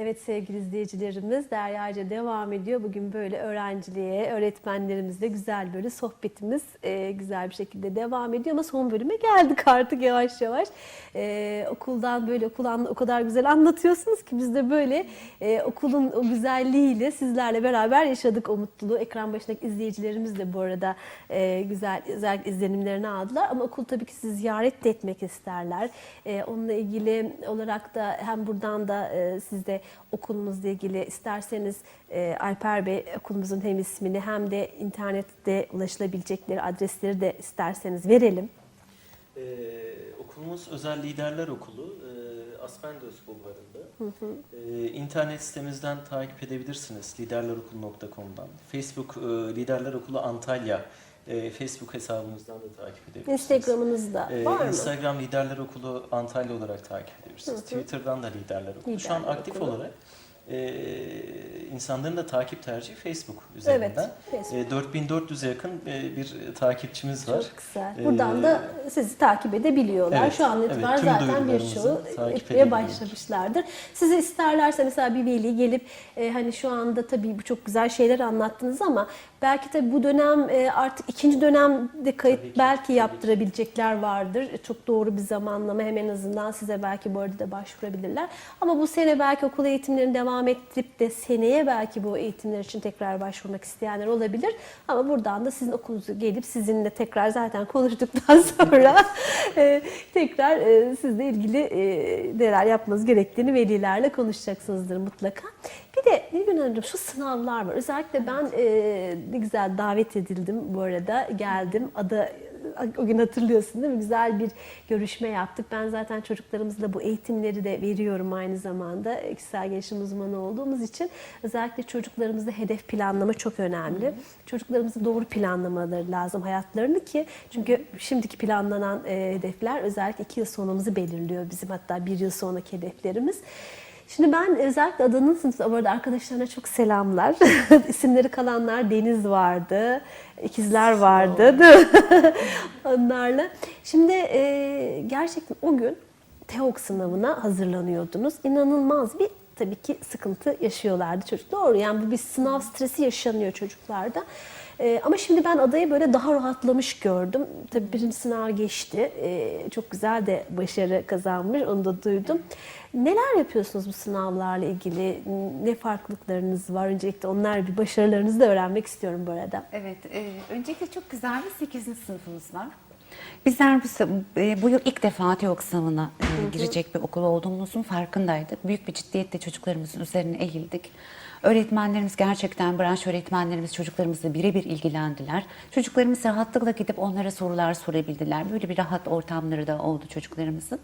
Evet sevgili izleyicilerimiz Derya'ca devam ediyor. Bugün böyle öğrenciliğe, öğretmenlerimizle güzel böyle sohbetimiz e, güzel bir şekilde devam ediyor. Ama son bölüme geldik artık yavaş yavaş. E, okuldan böyle okul o kadar güzel anlatıyorsunuz ki biz de böyle e, okulun o güzelliğiyle sizlerle beraber yaşadık o mutluluğu. Ekran başındaki izleyicilerimiz de bu arada e, güzel özellikle izlenimlerini aldılar. Ama okul tabii ki sizi ziyaret de etmek isterler. E, onunla ilgili olarak da hem buradan da e, siz de okulunuzla ilgili isterseniz e, Alper Bey okulumuzun hem ismini hem de internette ulaşılabilecekleri adresleri de isterseniz verelim. Ee, okulumuz Özel Liderler Okulu. E, Aspendos Bulvarı'nda. Ee, internet sitemizden takip edebilirsiniz. liderlerokulu.com'dan. Facebook e, Liderler Okulu Antalya e, Facebook hesabımızdan da takip edebilirsiniz. Instagram'ınızda Ee, var mı? Instagram Liderler Okulu Antalya olarak takip edebilirsiniz. Twitter'dan da Liderler Okulu. Şu an Liderler aktif Okulu. olarak e, insanların da takip tercihi Facebook üzerinden. Facebook. E, 4400'e yakın e, bir takipçimiz var. Çok güzel. Ee, Buradan da sizi takip edebiliyorlar. evet, Şu an evet, itibaren tüm zaten birçoğu etmeye başlamışlardır. Sizi isterlerse mesela bir veli gelip e, hani şu anda tabii bu çok güzel şeyler anlattınız ama belki tabii bu dönem e, artık ikinci dönemde kayıt Tabii ki, belki tabii ki. yaptırabilecekler vardır. E, Çok doğru bir zamanlama hem en azından size belki bu arada da başvurabilirler. Ama bu sene belki okul eğitimlerini devam ettirip de seneye belki bu eğitimler için tekrar başvurmak isteyenler olabilir. Ama buradan da sizin okulunuzu gelip sizinle tekrar zaten konuştuktan sonra e, tekrar e, sizle ilgili e, neler yapmanız gerektiğini velilerle konuşacaksınızdır mutlaka. Bir de Nilgün Hanımcığım şu sınavlar var. Özellikle ben e, ne güzel davet edildim bu arada. Geldim. Ada o gün hatırlıyorsun değil mi? Güzel bir görüşme yaptık. Ben zaten çocuklarımızla bu eğitimleri de veriyorum aynı zamanda. Kişisel gelişim uzmanı olduğumuz için özellikle çocuklarımızda hedef planlama çok önemli. Çocuklarımızın doğru planlamaları lazım hayatlarını ki çünkü şimdiki planlanan e, hedefler özellikle iki yıl sonumuzu belirliyor bizim hatta bir yıl sonraki hedeflerimiz. Şimdi ben özellikle adanın sınıfı, bu arada arkadaşlarına çok selamlar. İsimleri kalanlar Deniz vardı, ikizler vardı değil mi? Onlarla. Şimdi e, gerçekten o gün TEOK sınavına hazırlanıyordunuz. İnanılmaz bir tabii ki sıkıntı yaşıyorlardı çocuk. Doğru yani bu bir sınav stresi yaşanıyor çocuklarda. Ee, ama şimdi ben adayı böyle daha rahatlamış gördüm. Tabii birinci sınav geçti. Ee, çok güzel de başarı kazanmış. Onu da duydum. Neler yapıyorsunuz bu sınavlarla ilgili? Ne farklılıklarınız var? Öncelikle onlar bir başarılarınızı da öğrenmek istiyorum bu arada. Evet, e, öncelikle çok güzel bir 8. sınıfımız var. Bizler bu, e, bu yıl ilk defa TEOK sınavına e, girecek bir okul olduğumuzun farkındaydık. Büyük bir ciddiyetle çocuklarımızın üzerine eğildik. Öğretmenlerimiz gerçekten, branş öğretmenlerimiz çocuklarımızla birebir ilgilendiler. Çocuklarımız rahatlıkla gidip onlara sorular sorabildiler. Böyle bir rahat ortamları da oldu çocuklarımızın.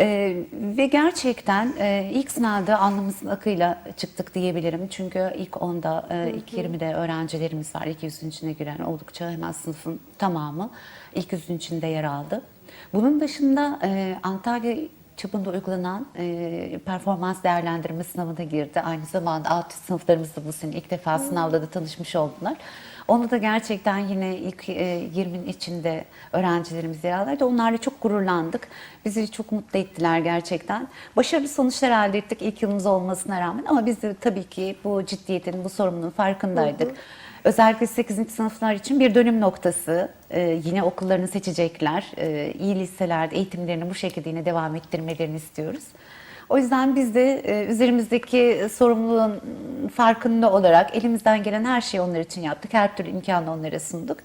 Ee, ve gerçekten e, ilk sınavda alnımızın akıyla çıktık diyebilirim. Çünkü ilk onda, e, ilk 20'de öğrencilerimiz var. İlk yüzün içine giren oldukça hemen sınıfın tamamı ilk yüzün içinde yer aldı. Bunun dışında e, Antalya çapında uygulanan e, performans değerlendirme sınavına girdi. Aynı zamanda alt sınıflarımız da bu sene ilk defa sınavda da tanışmış oldular. Onu da gerçekten yine ilk e, 20'nin içinde öğrencilerimiz yer aldılar. Onlarla çok gururlandık. Bizi çok mutlu ettiler gerçekten. Başarılı sonuçlar elde ettik ilk yılımız olmasına rağmen ama biz de tabii ki bu ciddiyetin, bu sorumluluğun farkındaydık. Özellikle 8. sınıflar için bir dönüm noktası. Ee, yine okullarını seçecekler. Ee, iyi liselerde eğitimlerini bu şekilde yine devam ettirmelerini istiyoruz. O yüzden biz de e, üzerimizdeki sorumluluğun farkında olarak elimizden gelen her şeyi onlar için yaptık. Her türlü imkanı onlara sunduk.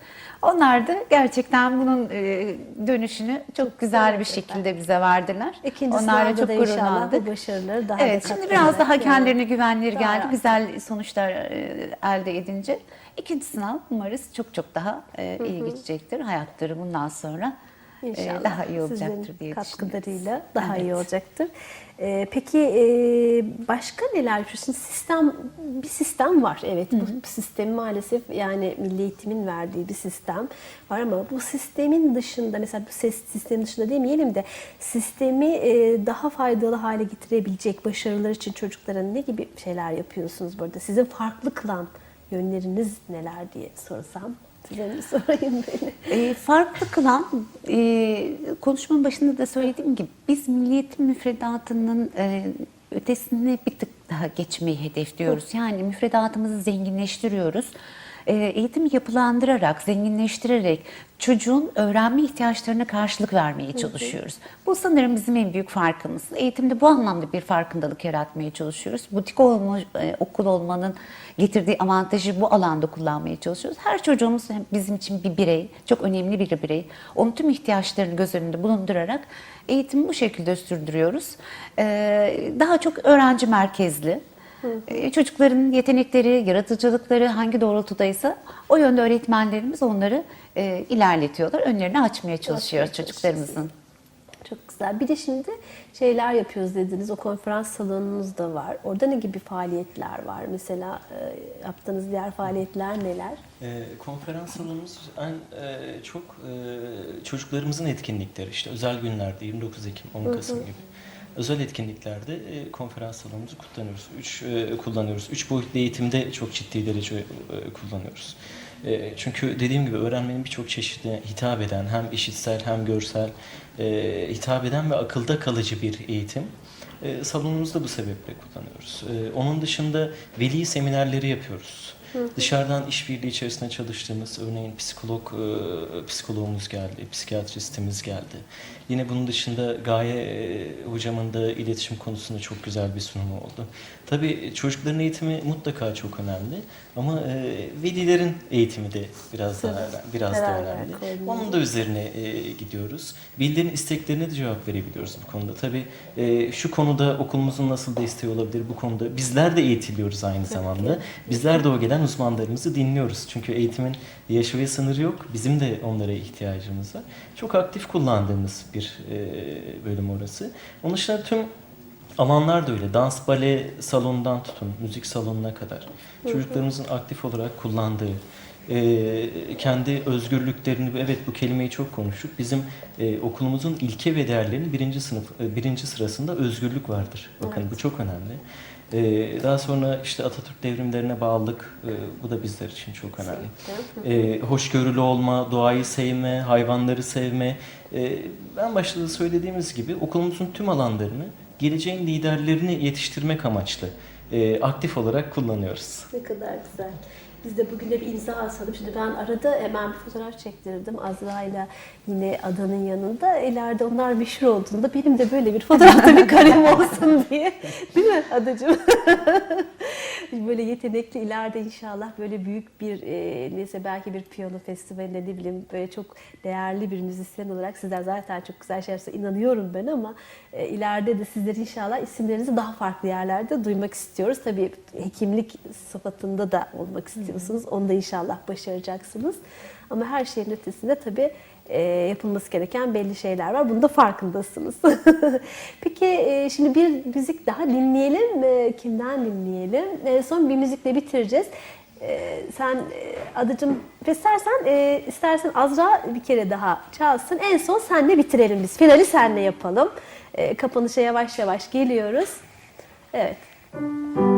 Onlar da gerçekten bunun e, dönüşünü çok güzel bir şekilde bize verdiler. İkinci Onlarla sınavda da inşallah gururlandık. bu başarıları daha Evet, da şimdi biraz daha Yani. kendilerine güvenleri Daha geldi. rahat. Güzel sonuçlar e, elde edince. ikinci sınav umarız çok çok daha e, iyi geçecektir. Hayatları bundan sonra İnşallah daha iyi olacaktır sizin diye katkılarıyla daha iyi Evet. olacaktır. Ee, peki e, başka neler yapıyorsunuz? Sistem bir sistem var. Evet bu sistem maalesef yani Milli Eğitim'in verdiği bir sistem var ama bu sistemin dışında mesela bu ses sistem dışında demeyelim de sistemi e, daha faydalı hale getirebilecek başarılar için çocuklara ne gibi şeyler yapıyorsunuz burada? Sizin farklı kılan yönleriniz neler diye sorsam. Size mi sorayım beni? E, farklı kılan, e, konuşmanın başında da söylediğim gibi biz milliyetin müfredatının e, ötesine bir tık daha geçmeyi hedefliyoruz. Yani müfredatımızı zenginleştiriyoruz. Ee, Eğitimi yapılandırarak, zenginleştirerek çocuğun öğrenme ihtiyaçlarına karşılık vermeye çalışıyoruz. Bu sanırım bizim en büyük farkımız. Eğitimde bu anlamda bir farkındalık yaratmaya çalışıyoruz. Butik olma, e, okul olmanın getirdiği avantajı bu alanda kullanmaya çalışıyoruz. Her çocuğumuz bizim için bir birey, çok önemli bir birey. Onun tüm ihtiyaçlarını göz önünde bulundurarak eğitimi bu şekilde sürdürüyoruz. Ee, Daha çok öğrenci merkezli. Ee, Çocukların yetenekleri, yaratıcılıkları hangi doğrultudaysa o yönde öğretmenlerimiz onları e, ilerletiyorlar. Önlerini açmaya çalışıyoruz Açmaya çocuklarımızın. Çok güzel. Bir de şimdi şeyler yapıyoruz dediniz. O konferans salonunuz da var. Orada ne gibi faaliyetler var? Mesela e, yaptığınız diğer faaliyetler neler? Ee, konferans salonumuz en e, çok e, çocuklarımızın etkinlikleri işte özel günlerde 29 Ekim, 10 Kasım gibi özel etkinliklerde e, konferans salonumuzu kullanıyoruz. Üç e, kullanıyoruz. Üç boyutlu eğitimde çok ciddi derece e, kullanıyoruz. Çünkü dediğim gibi öğrenmenin birçok çeşidine hitap eden hem işitsel hem görsel hitap eden ve akılda kalıcı bir eğitim. E, salonumuzda bu sebeple kullanıyoruz. Onun dışında veli seminerleri yapıyoruz. Dışarıdan işbirliği içerisinde çalıştığımız örneğin psikolog e, psikoloğumuz geldi, psikiyatristimiz geldi. Yine bunun dışında Gaye e, hocamın da iletişim konusunda çok güzel bir sunumu oldu. Tabii çocukların eğitimi mutlaka çok önemli ama e, velilerin eğitimi de biraz daha biraz da Beraber önemli. Onun da üzerine e, gidiyoruz. Velilerin isteklerine de cevap verebiliyoruz bu konuda. Tabii e, şu konuda okulumuzun nasıl desteği olabilir bu konuda. Bizler de eğitiliyoruz aynı zamanda. Bizler de o gelen uzmanlarımızı dinliyoruz. Çünkü eğitimin yaşı ve sınırı yok. Bizim de onlara ihtiyacımız var. Çok aktif kullandığımız bir e, bölüm orası. Onun dışında tüm alanlar da öyle. Dans, bale salonundan tutun, müzik salonuna kadar. Çocuklarımızın aktif olarak kullandığı, e, kendi özgürlüklerini, evet bu kelimeyi çok konuştuk. Bizim e, okulumuzun ilke ve değerlerinin birinci sınıf, e, birinci sırasında özgürlük vardır. Bakın bu çok önemli. E, daha sonra işte Atatürk devrimlerine bağlılık, e, bu da bizler için çok önemli. E, hoşgörülü olma, doğayı sevme, hayvanları sevme. E, ben başta da söylediğimiz gibi okulumuzun tüm alanlarını geleceğin liderlerini yetiştirmek amaçlı e, aktif olarak kullanıyoruz. Ne kadar güzel. Biz de bugün de bir imza atalım. Şimdi ben arada hemen bir fotoğraf çektirdim Azra ile yine adanın yanında. İleride onlar meşhur olduğunda benim de böyle bir fotoğrafta bir karem olsun diye. Değil mi adacığım? böyle yetenekli ileride inşallah böyle büyük bir e, neyse belki bir piyano festivaline ne bileyim böyle çok değerli bir müzisyen olarak sizler zaten çok güzel şeyler inanıyorum ben ama e, ileride de sizleri inşallah isimlerinizi daha farklı yerlerde duymak istiyoruz. Tabii hekimlik sıfatında da olmak istiyorsunuz. Onu da inşallah başaracaksınız. Ama her şeyin ötesinde tabii e, yapılması gereken belli şeyler var. Bunun da farkındasınız. Peki e, şimdi bir müzik daha dinleyelim. E, kimden dinleyelim? Son bir müzikle bitireceğiz. Sen e, istersen istersen Azra bir kere daha çalsın. En son senle bitirelim biz. Finali senle yapalım. E, kapanışa yavaş yavaş geliyoruz. Evet. diyoruz.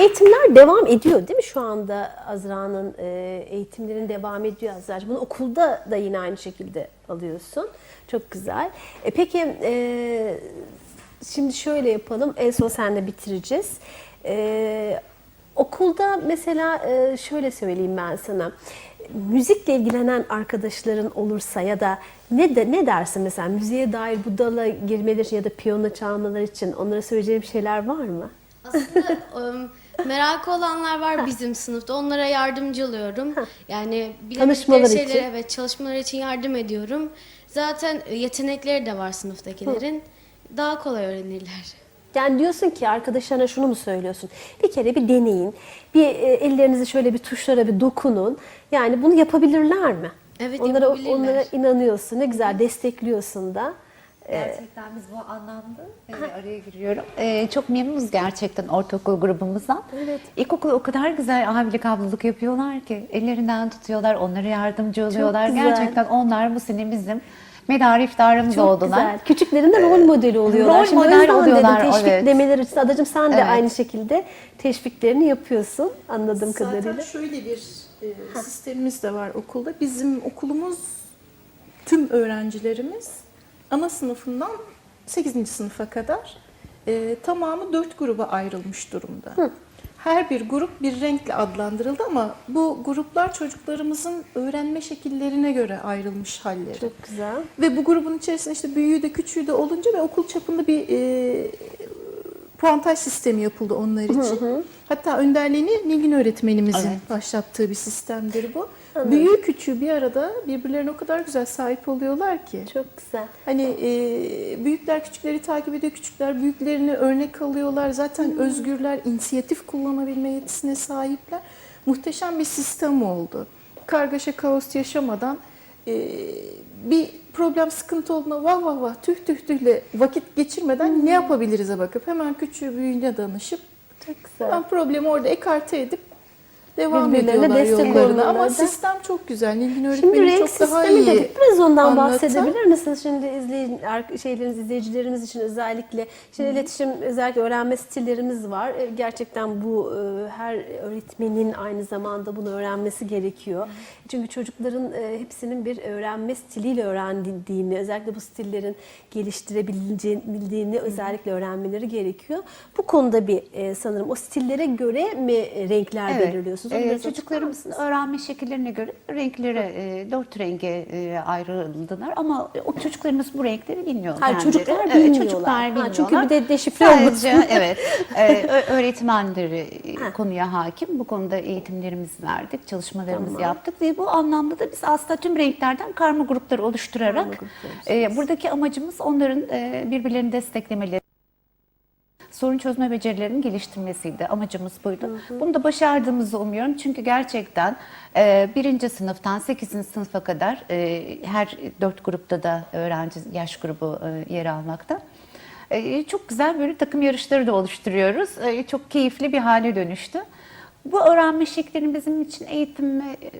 Eğitimler devam ediyor değil mi? Şu anda Azra'nın e, eğitimlerin devam ediyor Azra'cığım. Bunu okulda da yine aynı şekilde alıyorsun. Çok güzel. E, peki e, şimdi şöyle yapalım. En son senle bitireceğiz. E, okulda mesela e, şöyle söyleyeyim ben sana. Müzikle ilgilenen arkadaşların olursa ya da ne de ne dersin mesela müziğe dair bu dala girmeleri ya da piyano çalmaları için onlara söyleyeceğim şeyler var mı? Aslında merakı olanlar var bizim sınıfta. Onlara yardımcı oluyorum. Yani Tanışmaları bilemedikleri şeylere için. evet çalışmaları için yardım ediyorum. Zaten e, yetenekleri de var sınıftakilerin. Daha kolay öğrenirler. Yani diyorsun ki arkadaşlarına şunu mu söylüyorsun? Bir kere bir deneyin. Bir e, ellerinizi şöyle bir tuşlara bir dokunun. Yani bunu yapabilirler mi? Evet, onlara, yapabilirler. Onlara inanıyorsun. Ne güzel destekliyorsun da. Gerçekten biz bu anlamda e, araya giriyorum. E, çok memnunuz gerçekten ortaokul grubumuzdan. Evet. İlkokul o kadar güzel abilik ablalık yapıyorlar ki ellerinden tutuyorlar, onlara yardımcı oluyorlar. güzel. Gerçekten onlar bu sene bizim medar iftarımız Çok oldular. güzel. Küçüklerin de rol modeli oluyorlar. rol Şimdi o model yüzden oluyorlar, dedim evet. teşviklemeleri için. Adacığım sen de Evet. aynı şekilde teşviklerini yapıyorsun anladığım Zaten kadarıyla. şöyle bir e, sistemimiz de var okulda. Bizim okulumuz tüm öğrencilerimiz ana sınıfından 8. sınıfa kadar e, tamamı dört gruba ayrılmış durumda. Her bir grup bir renkle adlandırıldı ama bu gruplar çocuklarımızın öğrenme şekillerine göre ayrılmış halleri. Çok güzel. Ve bu grubun içerisinde işte büyüğü de küçüğü de olunca ve okul çapında bir e, puantaj sistemi yapıldı onlar için. Hatta önderliğini Nilgün öğretmenimizin Evet. başlattığı bir sistemdir bu. Büyüğü küçüğü bir arada birbirlerine o kadar güzel sahip oluyorlar ki. Çok güzel. Hani e, büyükler küçükleri takip ediyor, küçükler büyüklerini örnek alıyorlar. Zaten özgürler, inisiyatif kullanabilme yetisine sahipler. Muhteşem bir sistem oldu. Kargaşa, kaos yaşamadan e, bir problem, sıkıntı olduğunda vah vah vah tüh tüh tühle vakit geçirmeden ne yapabiliriz'e bakıp hemen küçüğü büyüğüne danışıp Çok güzel. hemen problemi orada ekarte edip devam Birbirlerine ediyorlar destek yollarına. Ama da. sistem çok güzel. Nilgün Şimdi renk çok daha sistemi iyi dedik. Biraz ondan anlatan. bahsedebilir misiniz? Şimdi izleyin, şeyleriniz, izleyicilerimiz için özellikle şimdi iletişim, özellikle öğrenme stillerimiz var. E, Gerçekten bu e, her öğretmenin aynı zamanda bunu öğrenmesi gerekiyor. Çünkü çocukların e, hepsinin bir öğrenme stiliyle öğrendiğini, özellikle bu stillerin geliştirebildiğini özellikle öğrenmeleri gerekiyor. Bu konuda bir sanırım o stillere göre mi renkler belirliyorsunuz? Onu Ee, biraz çocuklarımızın öğrenme şekillerine göre renklere, e, dört renge e, ayrıldılar ama o çocuklarımız bu renkleri bilmiyor. Hayır, kendileri. çocuklar Evet, bilmiyorlar. çocuklar Ha, bilmiyorlar. çünkü bir de deşifre Sadece, olmasın. evet, e, ö- öğretmenleri e, konuya hakim. Bu konuda eğitimlerimizi verdik, çalışmalarımızı yaptık ve bu anlamda da biz aslında tüm renklerden karma grupları oluşturarak e, buradaki amacımız onların e, birbirlerini desteklemeleri sorun çözme becerilerinin geliştirmesiydi. Amacımız buydu. Bunu da başardığımızı umuyorum. Çünkü gerçekten e, birinci sınıftan 8. sınıfa kadar e, her dört grupta da öğrenci yaş grubu e, yer almakta. E, çok güzel böyle takım yarışları da oluşturuyoruz. E, çok keyifli bir hale dönüştü. Bu öğrenme şekli bizim için eğitime e,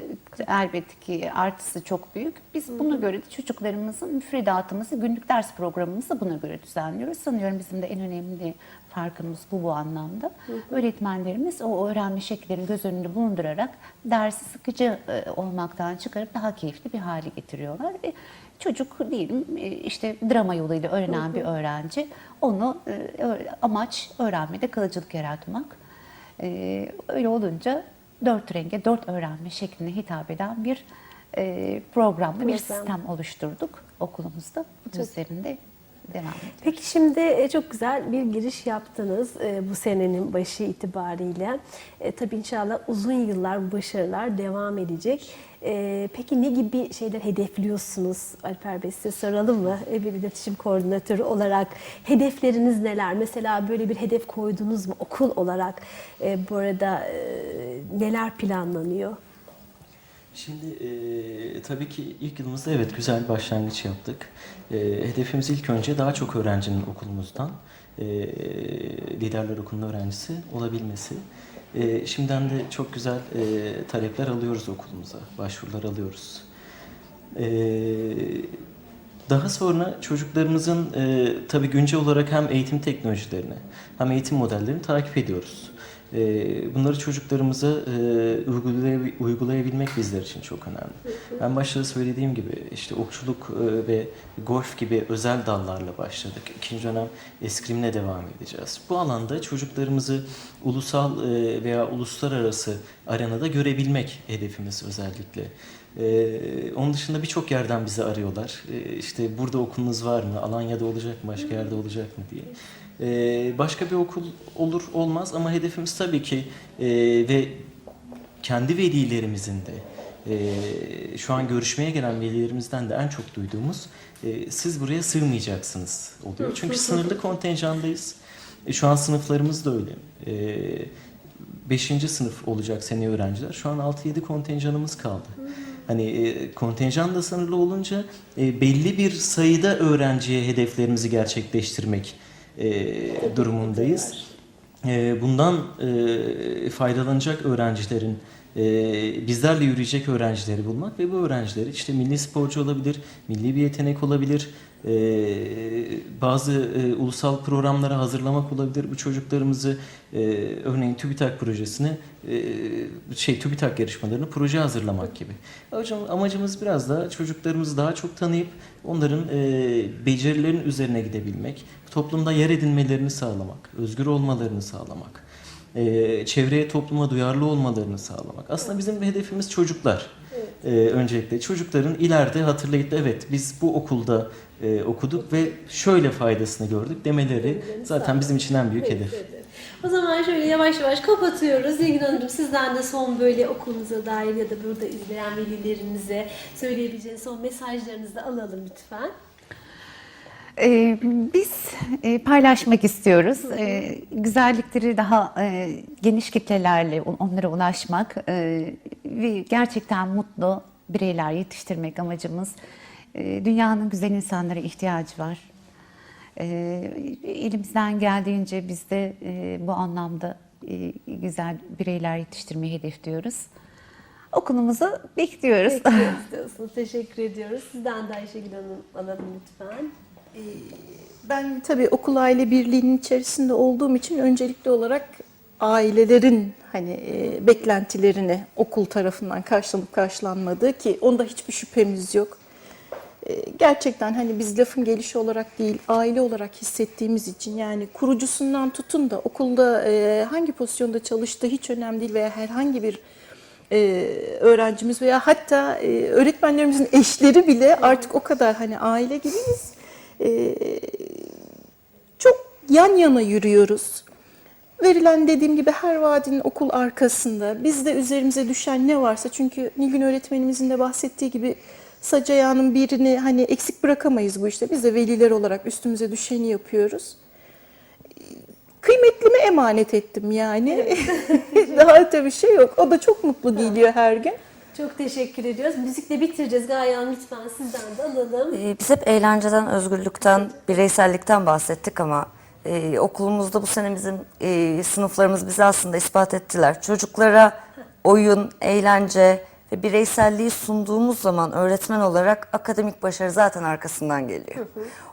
elbette ki artısı çok büyük. Biz buna göre de çocuklarımızın müfredatımızı, günlük ders programımızı buna göre düzenliyoruz. Sanıyorum bizim de en önemli farkımız bu bu anlamda. Öğretmenlerimiz o öğrenme şekillerini göz önünde bulundurarak dersi sıkıcı e, olmaktan çıkarıp daha keyifli bir hale getiriyorlar. E, Çocuk diyelim e, işte drama yoluyla öğrenen bir öğrenci. Onu e, amaç öğrenmede kalıcılık yaratmak. Öyle olunca dört renge, dört öğrenme şekline hitap eden bir e, programlı bir sistem oluşturduk okulumuzda. Bu üzerinde devam ediyoruz. Peki şimdi e, çok güzel bir giriş yaptınız e, bu senenin başı itibariyle. E, tabii inşallah uzun yıllar başarılar devam edecek. Peki ne gibi şeyler hedefliyorsunuz Alper Bey size soralım mı? Bir iletişim koordinatörü olarak hedefleriniz neler? Mesela böyle bir hedef koydunuz mu okul olarak? Bu arada neler planlanıyor? Şimdi e, tabii ki ilk yılımızda evet güzel bir başlangıç yaptık. E, hedefimiz ilk önce daha çok öğrencinin okulumuzdan e, liderler okulunun öğrencisi olabilmesi. E, şimdiden de çok güzel e, talepler alıyoruz okulumuza, başvurular alıyoruz. E, daha sonra çocuklarımızın e, tabii güncel olarak hem eğitim teknolojilerini hem eğitim modellerini takip ediyoruz. E, bunları çocuklarımıza e, uygulay- uygulayabilmek bizler için çok önemli. Ben başta söylediğim gibi işte okçuluk e, ve golf gibi özel dallarla başladık. İkinci dönem eskrimle devam edeceğiz. Bu alanda çocuklarımızı ulusal e, veya uluslararası arenada görebilmek hedefimiz özellikle. Ee, onun dışında birçok yerden bizi arıyorlar. Ee, işte burada okulunuz var mı? Alanya'da olacak mı? Başka yerde olacak mı diye. Ee, başka bir okul olur olmaz ama hedefimiz tabii ki e, ve kendi velilerimizin de e, şu an görüşmeye gelen velilerimizden de en çok duyduğumuz e, siz buraya sığmayacaksınız oluyor. Çünkü sınırlı kontenjandayız. E, şu an sınıflarımız da öyle. E, 5. sınıf olacak seneye öğrenciler. Şu an 6-7 kontenjanımız kaldı. Hani e, kontenjan da sınırlı olunca e, belli bir sayıda öğrenciye hedeflerimizi gerçekleştirmek e, durumundayız. Bundan faydalanacak öğrencilerin bizlerle yürüyecek öğrencileri bulmak ve bu öğrencileri işte milli sporcu olabilir, milli bir yetenek olabilir, e, bazı e, ulusal programlara hazırlamak olabilir. Bu çocuklarımızı e, örneğin TÜBİTAK projesini e, şey TÜBİTAK yarışmalarını proje hazırlamak gibi. Hocam amacımız biraz da çocuklarımızı daha çok tanıyıp onların e, becerilerinin üzerine gidebilmek, toplumda yer edinmelerini sağlamak, özgür olmalarını sağlamak, e, çevreye topluma duyarlı olmalarını sağlamak. Aslında bizim hedefimiz çocuklar. E, öncelikle çocukların ileride hatırlayıp evet biz bu okulda e, okuduk ve şöyle faydasını gördük demeleri zaten bizim için en büyük hedef. O zaman şöyle yavaş yavaş kapatıyoruz. Nilgün Hanımcığım sizden de son böyle okulunuza dair ya da burada izleyen velilerimize söyleyebileceğiniz son mesajlarınızı da alalım lütfen. Ee, biz e, paylaşmak istiyoruz. Ee, güzellikleri daha e, geniş kitlelerle on- onlara ulaşmak e, ve gerçekten mutlu bireyler yetiştirmek amacımız. E, dünyanın güzel insanlara ihtiyacı var. E, elimizden geldiğince biz de e, bu anlamda e, güzel bireyler yetiştirmeyi hedefliyoruz. Okulumuzu bekliyoruz. Bekliyoruz diyorsunuz. Teşekkür ediyoruz. Sizden de Ayşegül Hanım alalım lütfen. Ben tabii okul aile birliğinin içerisinde olduğum için öncelikli olarak ailelerin hani e, beklentilerini okul tarafından karşılanıp karşılanmadığı ki onda hiçbir şüphemiz yok. E, gerçekten hani biz lafın gelişi olarak değil aile olarak hissettiğimiz için yani kurucusundan tutun da okulda e, hangi pozisyonda çalıştığı hiç önemli değil veya herhangi bir e, öğrencimiz veya hatta e, öğretmenlerimizin eşleri bile artık o kadar hani aile gibiyiz. Çok yan yana yürüyoruz. Verilen dediğim gibi her vadinin okul arkasında bizde üzerimize düşen ne varsa çünkü Nilgün öğretmenimizin de bahsettiği gibi sac ayağının birini hani eksik bırakamayız bu işte. Biz de veliler olarak üstümüze düşeni yapıyoruz. Kıymetlime emanet ettim yani. Daha öte bir şey yok. O da çok mutlu geliyor her gün. Çok teşekkür ediyoruz. Müzikle bitireceğiz. Gaye Hanım lütfen sizden de alalım. Ee, Biz hep eğlenceden, özgürlükten, bireysellikten bahsettik ama e, okulumuzda bu sene bizim e, sınıflarımız bize aslında ispat ettiler. Çocuklara oyun, eğlence ve bireyselliği sunduğumuz zaman öğretmen olarak akademik başarı zaten arkasından geliyor.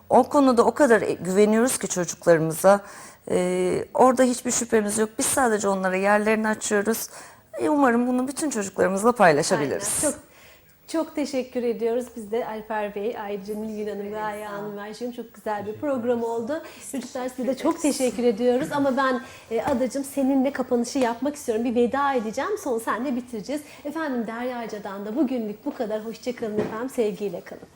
O konuda o kadar e- güveniyoruz ki çocuklarımıza. E, orada hiçbir şüphemiz yok. Biz sadece onlara yerlerini açıyoruz. E, umarım bunu bütün çocuklarımızla paylaşabiliriz. Aynen. Çok çok teşekkür ediyoruz. Biz de Alper Bey, ayrıca Nilgün Hanım ve Aya Hanım ve Ayşe Hanım çok güzel bir program oldu. Çocuklar size de çok teşekkür ediyoruz. Ama ben e, Adacığım seninle kapanışı yapmak istiyorum. Bir veda edeceğim. Sonra senle bitireceğiz. Efendim Derya Aca'dan da bugünlük bu kadar. Hoşçakalın efendim. Sevgiyle kalın.